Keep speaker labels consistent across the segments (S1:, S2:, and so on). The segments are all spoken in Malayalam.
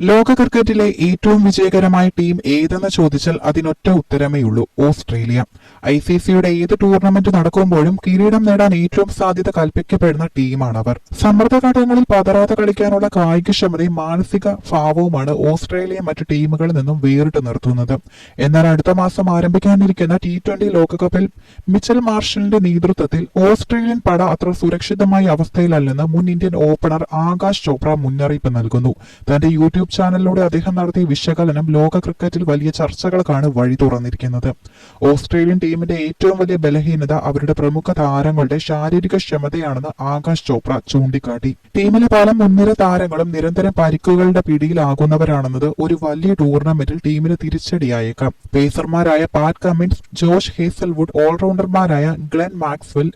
S1: ലോക ക്രിക്കറ്റിലെ ഏറ്റവും വിജയകരമായ ടീം ഏതെന്ന് ചോദിച്ചാൽ അതിനൊറ്റ ഉത്തരമേ ഉള്ളൂ ഓസ്ട്രേലിയ. ഐ സി സിയുടെ ഏത് ടൂർണമെന്റ് നടക്കുമ്പോഴും കിരീടം നേടാൻ ഏറ്റവും സാധ്യത കൽപ്പിക്കപ്പെടുന്ന ടീമാണ് അവർ സമ്മർദ്ദഘട്ടങ്ങളിൽ പതറാതെ കളിക്കാനുള്ള കായികക്ഷമതയും മാനസിക ഭാവവുമാണ് ഓസ്ട്രേലിയ മറ്റ് ടീമുകളിൽ നിന്നും വേറിട്ട് നിർത്തുന്നത്. എന്നാൽ അടുത്ത മാസം ആരംഭിക്കാനിരിക്കുന്ന ടി ട്വന്റി ലോകകപ്പിൽ മിച്ചൽ മാർഷലിന്റെ നേതൃത്വത്തിൽ ഓസ്ട്രേലിയൻ പട അത്ര സുരക്ഷിതമായ അവസ്ഥയിലല്ലെന്ന് മുൻ ഇന്ത്യൻ ഓപ്പണർ ആകാശ് ചോപ്ര മുന്നറിയിപ്പ് നൽകുന്നു. തന്റെ യൂട്യൂബ് ചാനലിലൂടെ അദ്ദേഹം നടത്തിയ വിശകലനം ലോക ക്രിക്കറ്റിൽ വലിയ ചർച്ചകൾക്കാണ് വഴി തുറന്നിരിക്കുന്നത്. ഓസ്ട്രേലിയൻ ടീമിന്റെ ഏറ്റവും വലിയ ബലഹീനത അവരുടെ പ്രമുഖ താരങ്ങളുടെ ശാരീരിക ക്ഷമതയാണെന്ന് ആകാശ് ചോപ്ര ചൂണ്ടിക്കാട്ടി. ടീമിലെ പല മുൻനിര താരങ്ങളും നിരന്തരം പരിക്കുകളുടെ പിടിയിലാകുന്നവരാണെന്നത് ഒരു വലിയ ടൂർണമെന്റിൽ ടീമിന് തിരിച്ചടിയായേക്കാം. പേസർമാരായ പാറ്റ് കമ്മിൻസ് ജോഷ് ഹേസൽവുഡ് ഓൾറൗണ്ടർമാരായ ഗ്ലെൻ മാക്സ്വെൽ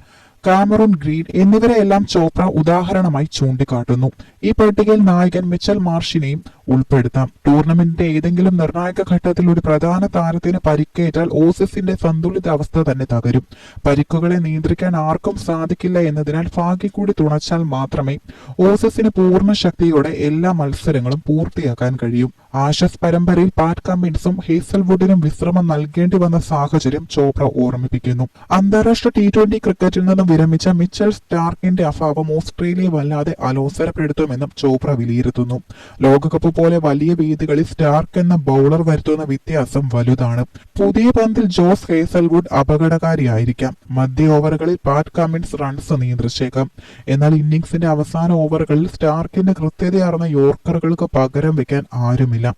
S1: കാമറൂൺ ഗ്രീൻ എന്നിവരെയെല്ലാം ചോപ്ര ഉദാഹരണമായി ചൂണ്ടിക്കാട്ടുന്നു. ഈ പട്ടികയിൽ നായകൻ മിച്ചൽ മാർഷിനെയും ഉൾപ്പെടുത്താം. ടൂർണമെന്റിന്റെ ഏതെങ്കിലും നിർണായക ഘട്ടത്തിൽ ഒരു പ്രധാന താരത്തിന് പരിക്കേറ്റാൽ ഓസിസിന്റെ സന്തുലിത അവസ്ഥ തന്നെ തകരും. പരിക്കുകളെ നിയന്ത്രിക്കാൻ ആർക്കും സാധിക്കില്ല എന്നതിനാൽ ഭാഗ്യ കൂടി തുണച്ചാൽ മാത്രമേ ഓസിസിന് പൂർണ ശക്തിയോടെ എല്ലാ മത്സരങ്ങളും പൂർത്തിയാക്കാൻ കഴിയും. ആഷസ് പരമ്പരയിൽ പാറ്റ് കമ്മിൻസും ഹേസൽവുഡിനും വിശ്രമം നൽകേണ്ടി വന്ന സാഹചര്യം ചോപ്ര ഓർമ്മിപ്പിക്കുന്നു. അന്താരാഷ്ട്ര ടി ട്വന്റി ക്രിക്കറ്റിൽ നിന്നും വിരമിച്ച മിച്ചൽ സ്റ്റാർക്കിന്റെ അഭാവം ഓസ്ട്രേലിയ വല്ലാതെ അലോസരപ്പെടുത്തുമെന്നും ചോപ്ര വിലയിരുത്തുന്നു. ലോകകപ്പ് പോലെ വലിയ വീതികളിൽ സ്റ്റാർക്ക് എന്ന ബൗളർ വരുത്തുന്ന വ്യത്യാസം വലുതാണ്. പുതിയ പന്തിൽ ജോസ് ഹേസൽവുഡ് അപകടകാരിയായിരിക്കാം. മധ്യ ഓവറുകളിൽ പാറ്റ് കമ്മിൻസ് റൺസ് നിയന്ത്രിച്ചേക്കാം. എന്നാൽ ഇന്നിംഗ്സിന്റെ അവസാന ഓവറുകളിൽ സ്റ്റാർക്കിന്റെ കൃത്യതയാർന്ന യോർക്കറുകൾക്ക് പകരം വെക്കാൻ ആരുമില്ല.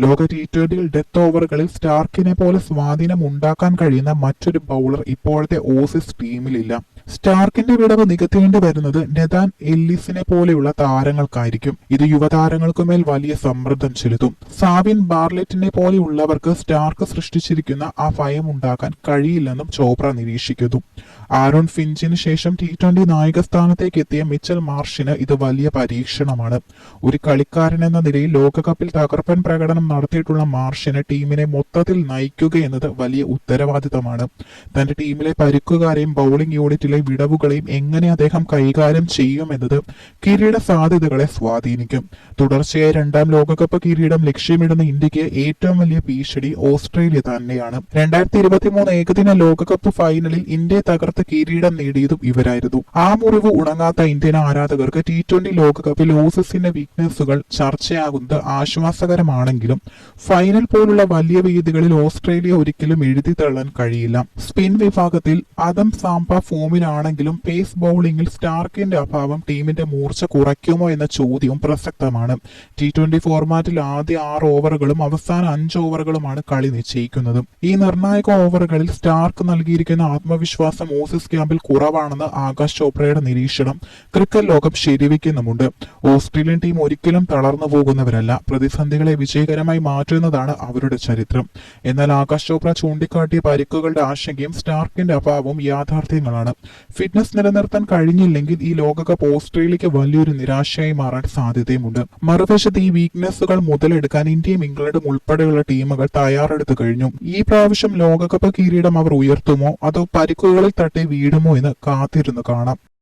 S1: ലോക ടി ട്വന്റിയിൽ ഡെത്ത് ഓവറുകളിൽ സ്റ്റാർക്കിനെ പോലെ സ്വാധീനം ഉണ്ടാക്കാൻ കഴിയുന്ന മറ്റൊരു ബൗളർ ഇപ്പോഴത്തെ ഓസിസ് ടീമിലില്ല. സ്റ്റാർക്കിന്റെ വിടവ് നികത്തേണ്ടി വരുന്നത് നെതാൻ എല്ലിസിനെ പോലെയുള്ള താരങ്ങൾക്കായിരിക്കും. ഇത് യുവതാരങ്ങൾക്കുമേൽ വലിയ സമ്മർദ്ദം ചെലുത്തും. സാബിൻ ബാർലെറ്റിനെ പോലെയുള്ളവർക്ക് സ്റ്റാർക്ക് സൃഷ്ടിച്ചിരിക്കുന്ന ആ ഭയം ഉണ്ടാക്കാൻ കഴിയില്ലെന്നും ചോപ്ര നിരീക്ഷിക്കുന്നു. ആരോൺ ഫിഞ്ചിന് ശേഷം ടി ട്വന്റി നായക സ്ഥാനത്തേക്ക് എത്തിയ മിച്ചൽ മാർഷിന് ഇത് വലിയ പരീക്ഷണമാണ്. ഒരു കളിക്കാരൻ എന്ന നിലയിൽ ലോകകപ്പിൽ തകർപ്പൻ പ്രകടനം നടത്തിയിട്ടുള്ള മാർഷിന് ടീമിനെ മൊത്തത്തിൽ നയിക്കുക എന്നത് വലിയ ഉത്തരവാദിത്തമാണ്. തന്റെ ടീമിലെ പരുക്കുകാരെയും ബൗളിംഗ് യൂണിറ്റിലെ വിടവുകളെയും എങ്ങനെ അദ്ദേഹം കൈകാര്യം ചെയ്യുമെന്നത് കിരീട സാധ്യതകളെ സ്വാധീനിക്കും. തുടർച്ചയായ രണ്ടാം ലോകകപ്പ് കിരീടം ലക്ഷ്യമിടുന്ന ഇന്ത്യയ്ക്ക് ഏറ്റവും വലിയ ഭീഷണി ഓസ്ട്രേലിയ തന്നെയാണ്. രണ്ടായിരത്തി ഇരുപത്തിമൂന്ന് ഏകദിന ലോകകപ്പ് ഫൈനലിൽ ഇന്ത്യയെ തകർത്ത് കിരീടം നേടിയതും ഇവരായിരുന്നു. ആ മുറിവ് ഉണങ്ങാത്ത ഇന്ത്യൻ ആരാധകർക്ക് ടി ട്വന്റി ലോകകപ്പിൽ ഓസസിന്റെ വീക്ക്നെസ്സുകൾ ചർച്ചയാകുന്നത് ആശ്വാസകരമാണെങ്കിലും ഫൈനൽ പോലുള്ള വലിയ വേദികളിൽ ഓസ്ട്രേലിയ ഒരിക്കലും എഴുതി തള്ളാൻ കഴിയില്ല. സ്പിൻ വിഭാഗത്തിൽ അതം സാമ്പ ഫോമിലാണെങ്കിലും പേസ് ബൌളിംഗിൽ സ്റ്റാർക്കിന്റെ അഭാവം ടീമിന്റെ മൂർച്ച കുറയ്ക്കുമോ എന്ന ചോദ്യവും പ്രസക്തമാണ്. ടി ട്വന്റി ഫോർമാറ്റിൽ ആദ്യ ആറ് ഓവറുകളും അവസാന അഞ്ച് ഓവറുകളുമാണ് കളി നിശ്ചയിക്കുന്നത്. ഈ നിർണായക ഓവറുകളിൽ സ്റ്റാർക്ക് നൽകിയിരിക്കുന്ന ആത്മവിശ്വാസം ഓസീസ് ക്യാമ്പിൽ കുറവാണെന്ന് ആകാശ് ചോപ്രയുടെ നിരീക്ഷണം ക്രിക്കറ്റ് ലോകം ശരിവയ്ക്കുന്നുമുണ്ട്. ഓസ്ട്രേലിയൻ ടീം ഒരിക്കലും തളർന്നു പോകുന്നവരല്ല. പ്രതിസന്ധികളെ വിജയകരമായി മാറ്റുന്നതാണ് അവരുടെ ചരിത്രം. എന്നാൽ ആകാശ് ചോപ്ര ചൂണ്ടിക്കാട്ടിയ പരിക്കുകളുടെ ആശങ്കയും സ്റ്റാർക്കിന്റെ അഭാവവും യാഥാർത്ഥ്യങ്ങളാണ്. ഫിറ്റ്നസ് നിലനിർത്താൻ കഴിഞ്ഞില്ലെങ്കിൽ ഈ ലോകകപ്പ് ഓസ്ട്രേലിയക്ക് വലിയൊരു നിരാശയായി മാറാൻ സാധ്യതയുമുണ്ട്. മറുവശത്ത് ഈ വീക്ക്നെസ്സുകൾ മുതലെടുക്കാൻ ഇന്ത്യയും ഇംഗ്ലണ്ടും ഉൾപ്പെടെയുള്ള ടീമുകൾ തയ്യാറെടുത്തു കഴിഞ്ഞു. ഈ പ്രാവശ്യം ലോകകപ്പ് കിരീടം അവർ ഉയർത്തുമോ? അതോ പരിക്കുകളിൽ വീഴുമോ എന്ന് കാത്തിരുന്നു കാണാം.